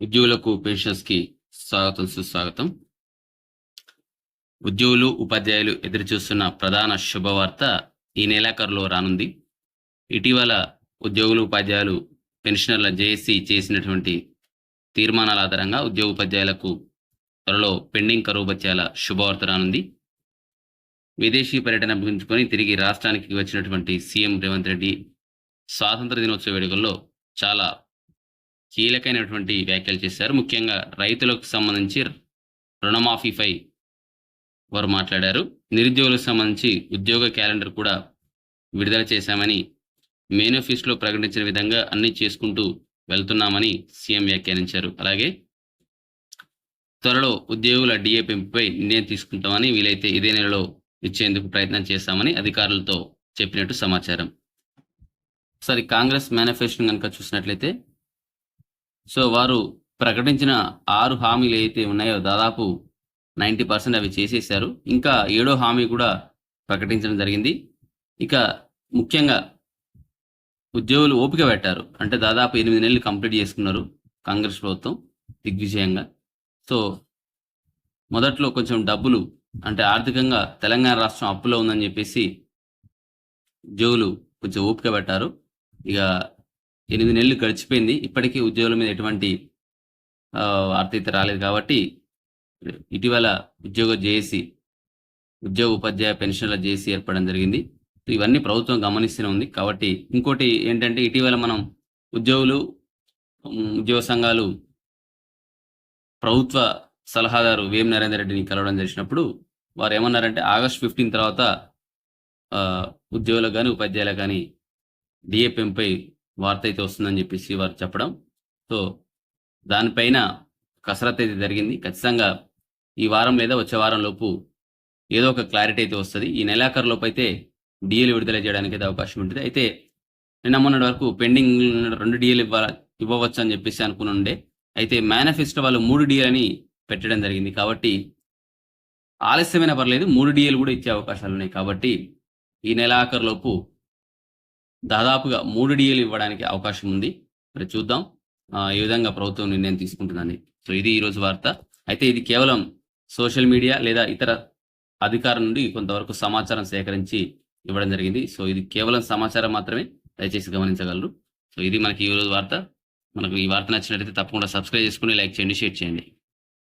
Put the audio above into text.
ఉద్యోగులకు పెన్షన్స్కి స్వాగతం సుస్వాగతం. ఉద్యోగులు ఉపాధ్యాయులు ఎదురు చూస్తున్న ప్రధాన శుభవార్త ఈ నెలాఖరులో రానుంది. ఇటీవల ఉద్యోగులు ఉపాధ్యాయులు పెన్షనర్ల జేఏసీ చేసినటువంటి తీర్మానాల ఆధారంగా ఉద్యోగ ఉపాధ్యాయులకు త్వరలో పెండింగ్ కరువు బత్యాల శుభవార్త రానుంది. విదేశీ పర్యటన ముగించుకొని తిరిగి రాష్ట్రానికి వచ్చినటువంటి సీఎం రేవంత్ రెడ్డి స్వాతంత్ర దినోత్సవ వేడుకల్లో చాలా కీలకమైనటువంటి వ్యాఖ్యలు చేశారు. ముఖ్యంగా రైతులకు సంబంధించి రుణమాఫీపై వారు మాట్లాడారు. నిరుద్యోగులకు సంబంధించి ఉద్యోగ క్యాలెండర్ కూడా విడుదల చేశామని మేనిఫెస్టోలో ప్రకటించిన విధంగా అన్ని చేసుకుంటూ వెళ్తున్నామని సీఎం వ్యాఖ్యానించారు. అలాగే త్వరలో ఉద్యోగుల డిఏ పెంపుపై నిర్ణయం తీసుకుంటామని వీలైతే ఇదే నెలలో ఇచ్చేందుకు ప్రయత్నం చేస్తామని అధికారులతో చెప్పినట్టు సమాచారం. సరే కాంగ్రెస్ మేనిఫెస్టో కనుక చూసినట్లయితే సో వారు ప్రకటించిన ఆరు హామీలు ఏవైతే ఉన్నాయో దాదాపు నైంటీ పర్సెంట్ అవి చేసేసారు ఇంకా ఏడో హామీ కూడా ప్రకటించడం జరిగింది. ఇక ముఖ్యంగా ఉద్యోగులు ఓపిక పెట్టారు. అంటే దాదాపు ఎనిమిది నెలలు కంప్లీట్ చేసుకున్నారు కాంగ్రెస్ ప్రభుత్వం దిగ్విజయంగా. సో మొదట్లో కొంచెం డబ్బులు అంటే ఆర్థికంగా తెలంగాణ రాష్ట్రం అప్పులో ఉందని చెప్పేసి ఉద్యోగులు కొంచెం ఓపిక పెట్టారు. ఇక ఎనిమిది నెలలు గడిచిపోయింది. ఇప్పటికీ ఉద్యోగుల మీద ఎటువంటి ఆర్థిక రాలేదు కాబట్టి ఇటీవల ఉద్యోగ జేఏసీ ఉద్యోగ ఉపాధ్యాయ పెన్షన్ల జేఏసీ ఏర్పడడం జరిగింది. ఇవన్నీ ప్రభుత్వం గమనిస్తూనే ఉంది. కాబట్టి ఇంకోటి ఏంటంటే ఇటీవల మనం ఉద్యోగులు ఉద్యోగ సంఘాలు ప్రభుత్వ సలహాదారు వేం నరేందర్ రెడ్డిని కలవడం జరిగినప్పుడు వారు ఏమన్నారంటే ఆగస్ట్ ఫిఫ్టీన్ తర్వాత ఉద్యోగులకు కానీ ఉపాధ్యాయులకు కానీ డిఏపిఎంపై వార్త అయితే వస్తుందని చెప్పేసి వారు చెప్పడం. సో దానిపైన కసరత్ అయితే జరిగింది. ఖచ్చితంగా ఈ వారం లేదా వచ్చే వారం లోపు ఏదో ఒక క్లారిటీ అయితే వస్తుంది. ఈ నెలాఖరు లోపు అయితే డిఎల్ విడుదల చేయడానికి అయితే అవకాశం ఉంటుంది. అయితే నిన్న మొన్నటి వరకు పెండింగ్ రెండు డిఎల్ ఇవ్వ ఇవ్వవచ్చు అని చెప్పేసి అనుకుని ఉండే. అయితే మేనిఫెస్టో వాళ్ళు మూడు డిఎల్ అని పెట్టడం జరిగింది. కాబట్టి ఆలస్యమైన పర్లేదు మూడు డిఎల్ కూడా ఇచ్చే అవకాశాలు ఉన్నాయి. కాబట్టి ఈ నెలాఖరు లోపు దాదాపుగా మూడు డిఏలు ఇవ్వడానికి అవకాశం ఉంది. మరి చూద్దాం. ఏ విధంగా ప్రభుత్వం నిర్ణయం తీసుకుంటుందని. సో ఇది ఈరోజు వార్త. అయితే ఇది కేవలం సోషల్ మీడియా లేదా ఇతర అధికారం నుండి కొంతవరకు సమాచారం సేకరించి ఇవ్వడం జరిగింది. సో ఇది కేవలం సమాచారం మాత్రమే. దయచేసి గమనించగలరు. సో ఇది మనకి ఈ రోజు వార్త. మనకు ఈ వార్త నచ్చినట్లయితే తప్పకుండా సబ్స్క్రైబ్ చేసుకుని లైక్ చేయండి షేర్ చేయండి.